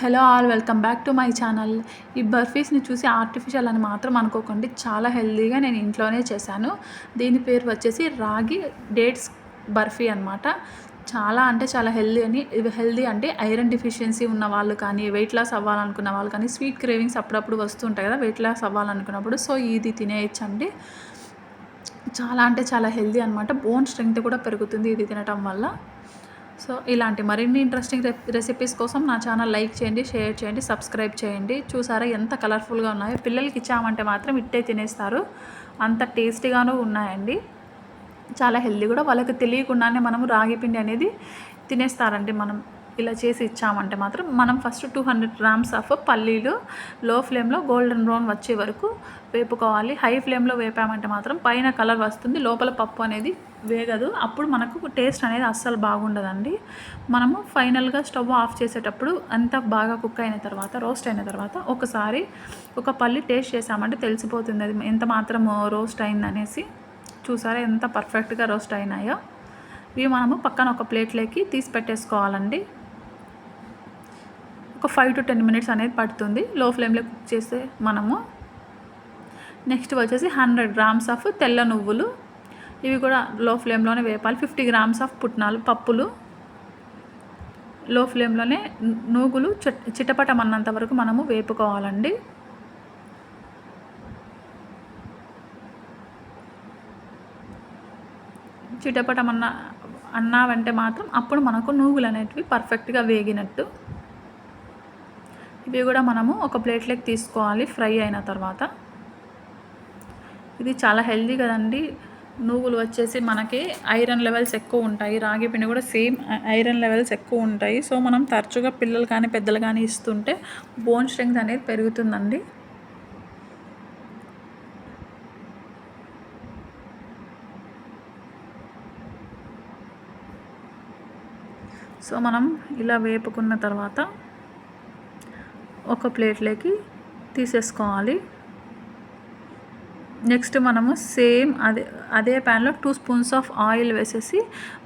Hello all welcome back to my channel. ఈ బర్ఫీస్ని చూసి ఆర్టిఫిషియల్ అని మాత్రం అనుకోకండి. చాలా హెల్దీగా నేను ఇంట్లోనే చేశాను. దీని పేరు వచ్చేసి రాగి డేట్స్ బర్ఫీ అనమాట చాలా అంటే చాలా హెల్దీ అని హెల్దీ అంటే ఐరన్ డిఫిషియన్సీ ఉన్న వాళ్ళు కానీ వెయిట్ లాస్ అవ్వాలనుకున్న వాళ్ళు కానీ స్వీట్ క్రేవింగ్స్ అప్పుడప్పుడు వస్తుంటాయి కదా వెయిట్ లాస్ అవ్వాలనుకున్నప్పుడు. సో ఇది తినేయచ్చండి. చాలా అంటే చాలా హెల్దీ అనమాట బోన్ స్ట్రెంగ్త్ కూడా పెరుగుతుంది ఇది తినటం వల్ల. సో ఇలాంటి మరిన్ని ఇంట్రెస్టింగ్ రెసిపీస్ కోసం నా ఛానల్ లైక్ చేయండి షేర్ చేయండి సబ్స్క్రైబ్ చేయండి. చూసారా ఎంత కలర్ఫుల్గా ఉన్నాయో? పిల్లలకి ఇచ్చామంటే మాత్రం ఇట్టే తినేస్తారు. అంత టేస్టీగాను ఉన్నాయండి. చాలా హెల్దీ కూడా. వాళ్ళకి తెలియకుండానే మనము రాగి పిండి అనేది తినేస్తారండి మనం. ఇలా చేసి ఇచ్చామంటే మాత్రం మనం first two hundred grams of పల్లీలు లో ఫ్లేమ్లో గోల్డెన్ బ్రౌన్ వచ్చే వరకు వేపుకోవాలి. హై ఫ్లేమ్లో వేపామంటే మాత్రం పైన కలర్ వస్తుంది లోపల పప్పు అనేది వేగదు. అప్పుడు మనకు టేస్ట్ అనేది అస్సలు బాగుండదండి. మనము ఫైనల్గా స్టవ్ ఆఫ్ చేసేటప్పుడు అంత బాగా కుక్ అయిన తర్వాత రోస్ట్ అయిన తర్వాత ఒకసారి ఒక పల్లి టేస్ట్ చేసామంటే తెలిసిపోతుంది అది ఎంత మాత్రం రోస్ట్ అయిందనేసి. చూసారా ఎంత పర్ఫెక్ట్గా రోస్ట్ అయినాయో. ఇవి మనము పక్కన ఒక ప్లేట్లోకి తీసి పెట్టేసుకోవాలండి. ఒక ఫైవ్ టు టెన్ మినిట్స్ అనేది పడుతుంది. లో ఫ్లేమ్లో కుక్ చేస్తే మనము. నెక్స్ట్ వచ్చేసి హండ్రెడ్ గ్రామ్స్ ఆఫ్ తెల్ల నువ్వులు. ఇవి కూడా లో ఫ్లేమ్లోనే వేపాలి. ఫిఫ్టీ గ్రామ్స్ ఆఫ్ పుట్నాలు పప్పులు. లో ఫ్లేమ్లోనే నూగులు చిటపటమన్నంత వరకు మనము వేపుకోవాలండి. చిటపటమన్న అన్నావంటే మాత్రం అప్పుడు మనకు నూగులు అనేటివి పర్ఫెక్ట్గా వేగినట్టు. ఇవి కూడా మనము ఒక ప్లేట్లోకి తీసుకోవాలి ఫ్రై అయిన తర్వాత. ఇది చాలా హెల్దీ కదండి. నువ్వులు వచ్చేసి మనకి ఐరన్ లెవెల్స్ ఎక్కువ ఉంటాయి. రాగి పిండి కూడా సేమ్ ఐరన్ లెవెల్స్ ఎక్కువ ఉంటాయి. సో మనం తరచుగా పిల్లలు కానీ పెద్దలు కానీ ఇస్తుంటే బోన్ స్ట్రెంగ్త్ అనేది పెరుగుతుందండి. సో మనం ఇలా వేపుకున్న తర్వాత ఒక ప్లేట్లోకి తీసేసుకోవాలి. నెక్స్ట్ మనము సేమ్ అదే అదే ప్యాన్లో టూ స్పూన్స్ ఆఫ్ ఆయిల్ వేసేసి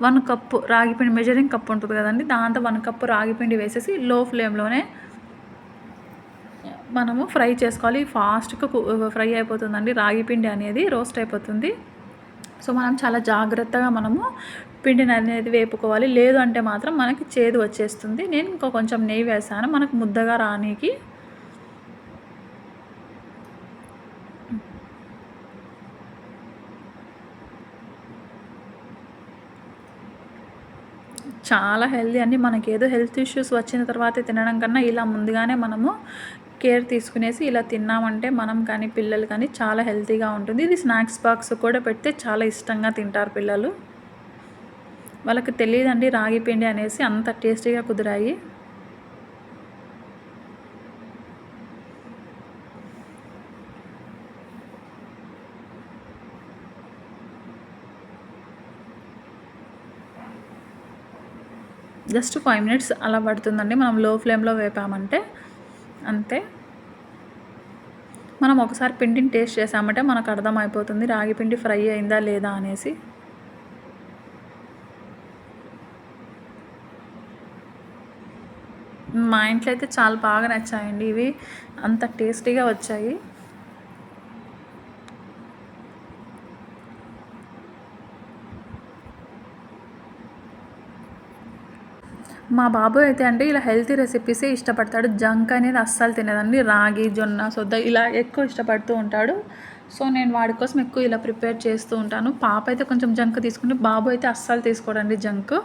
వన్ కప్పు రాగిపిండి మెజరింగ్ కప్ ఉంటుంది కదండి దాంతో వన్ కప్పు రాగిపిండి వేసేసి లో ఫ్లేమ్లోనే మనము ఫ్రై చేసుకోవాలి. ఫాస్ట్గా ఫ్రై అయిపోతుందండి. రాగిపిండి అనేది రోస్ట్ అయిపోతుంది. సో మనం చాలా జాగ్రత్తగా మనము పిండిని అనేది వేపుకోవాలి. లేదు అంటే మాత్రం మనకి చేదు వచ్చేస్తుంది. నేను ఇంకా కొంచెం నెయ్యి వేసాను. మనకు ముద్దగా రానికి. చాలా హెల్దీ అండి. మనకి ఏదో హెల్త్ ఇష్యూస్ వచ్చిన తర్వాత తినడం కన్నా ఇలా ముందుగానే మనము కేర్ తీసుకునేసి ఇలా తిన్నామంటే మనం కానీ పిల్లలు కానీ చాలా హెల్తీగా ఉంటుంది. ఇది స్నాక్స్ బాక్స్ కూడా పెడితే చాలా ఇష్టంగా తింటారు పిల్లలు. వాళ్ళకి తెలియదండి రాగి పిండి అనేసి అంత టేస్టీగా కుదిరాయి. జస్ట్ ఫైవ్ మినిట్స్ అలా పడుతుందండి. మనం లో ఫ్లేమ్లో వేపామంటే అంతే. మనం ఒకసారి పిండిని టేస్ట్ చేసామంటే మనకు అర్థమైపోతుంది రాగి పిండి ఫ్రై అయిందా లేదా అనేసి. మా ఇంట్లో అయితే చాలా బాగా నచ్చాయండి ఇవి. అంత టేస్టీగా వచ్చాయి. మా బాబు అయితే అంటే ఇలా హెల్తీ రెసిపీసే ఇష్టపడతాడు. జంక్ అనేది అస్సలు తినదండి రాగి జొన్న సొద్ద ఇలా ఎక్కువ ఇష్టపడుతూ ఉంటాడు. సో నేను వాడి కోసం ఎక్కువ ఇలా ప్రిపేర్ చేస్తూ ఉంటాను. పాప అయితే కొంచెం జంక్ తీసుకుంటే బాబు అయితే అస్సలు తీసుకోడండి జంక్.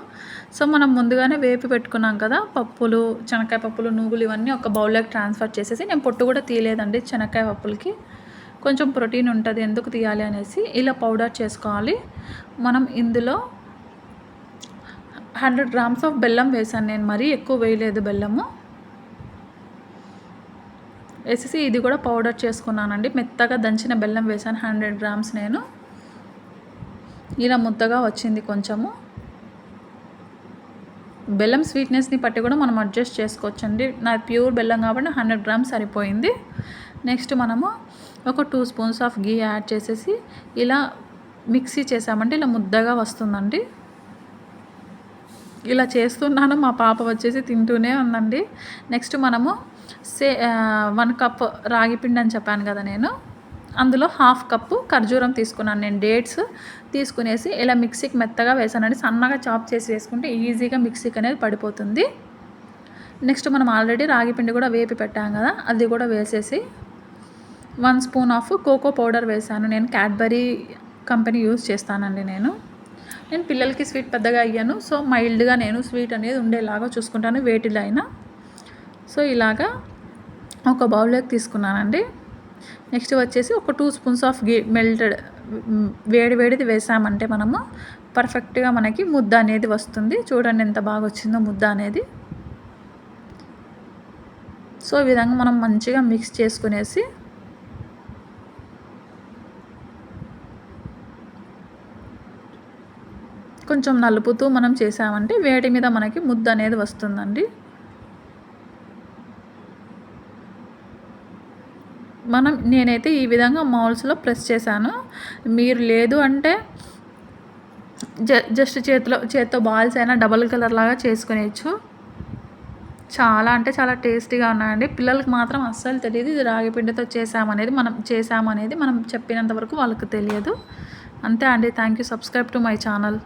సో మనం ముందుగానే వేపి పెట్టుకున్నాం కదా పప్పులు శనక్కాయ పప్పులు నూగులు ఇవన్నీ ఒక బౌల్లోకి ట్రాన్స్ఫర్ చేసేసి నేను పొట్టు కూడా తీయలేదండి చెనక్కాయ పప్పులకి. కొంచెం ప్రోటీన్ ఉంటుంది ఎందుకు తీయాలి అనేసి ఇలా పౌడర్ చేసుకోవాలి. మనం ఇందులో హండ్రెడ్ గ్రామ్స్ ఆఫ్ బెల్లం వేసాను నేను మరీ ఎక్కువ వేయలేదు బెల్లము. వేసేసి ఇది కూడా పౌడర్ చేసుకున్నానండి. మెత్తగా దంచిన బెల్లం వేసాను హండ్రెడ్ గ్రామ్స్ నేను. ఇలా ముద్దగా వచ్చింది కొంచెము. బెల్లం స్వీట్నెస్ని బట్టి కూడా మనం అడ్జస్ట్ చేసుకోవచ్చండి. నా ప్యూర్ బెల్లం కాబట్టి హండ్రెడ్ గ్రామ్స్ సరిపోయింది. నెక్స్ట్ మనము ఒక two spoons of ghee add చేసేసి ఇలా మిక్సీ చేసామంటే ఇలా ముద్దగా వస్తుందండి. ఇలా చేస్తున్నాను మా పాప వచ్చేసి తింటూనే ఉందండి. నెక్స్ట్ మనము సే వన్ కప్ రాగి పిండి అని చెప్పాను కదా నేను. అందులో హాఫ్ కప్పు ఖర్జూరం తీసుకున్నాను. నేను డేట్స్ తీసుకునేసి ఇలా మిక్సీకి మెత్తగా వేసానండి. సన్నగా చాప్ చేసి వేసుకుంటే ఈజీగా మిక్సీకి అనేది పడిపోతుంది. నెక్స్ట్ మనం ఆల్రెడీ రాగి పిండి కూడా వేపి పెట్టాం కదా అది కూడా వేసేసి one spoon of cocoa powder వేసాను. నేను క్యాడ్బరీ కంపెనీ యూస్ చేస్తానండి నేను. నేను పిల్లలకి స్వీట్ పెద్దగా అయ్యాను. సో మైల్డ్గా నేను స్వీట్ అనేది ఉండేలాగా చూసుకుంటాను. వేటిలో అయినా సో ఇలాగా ఒక బౌల్లోకి తీసుకున్నానండి. నెక్స్ట్ వచ్చేసి ఒక two spoons of ghee melted వేడి వేడిది వేసామంటే మనము పర్ఫెక్ట్గా మనకి ముద్ద అనేది వస్తుంది. చూడండి ఎంత బాగా వచ్చిందో ముద్ద అనేది. సో ఈ విధంగా మనం మంచిగా మిక్స్ చేసుకునేసి కొంచెం నలుపుతూ మనం చేసామంటే వేడి మీద మనకి ముద్ద అనేది వస్తుందండి. మనం నేనైతే ఈ విధంగా మౌల్స్లో ప్రెస్ చేశాను. మీరు లేదు అంటే జ జస్ట్ చేతిలో చేతితో బాల్స్ అయినా డబల్ కలర్ లాగా చేసుకునేచ్చు చాలా అంటే చాలా టేస్టీగా ఉన్నాయండి. పిల్లలకి మాత్రం అస్సలు తెలియదు ఇది రాగి పిండితో చేసామనేది మనం చేసామనేది మనం చెప్పినంత వరకు వాళ్ళకి తెలియదు. అంతే అండి. Thank you. Subscribe to my channel.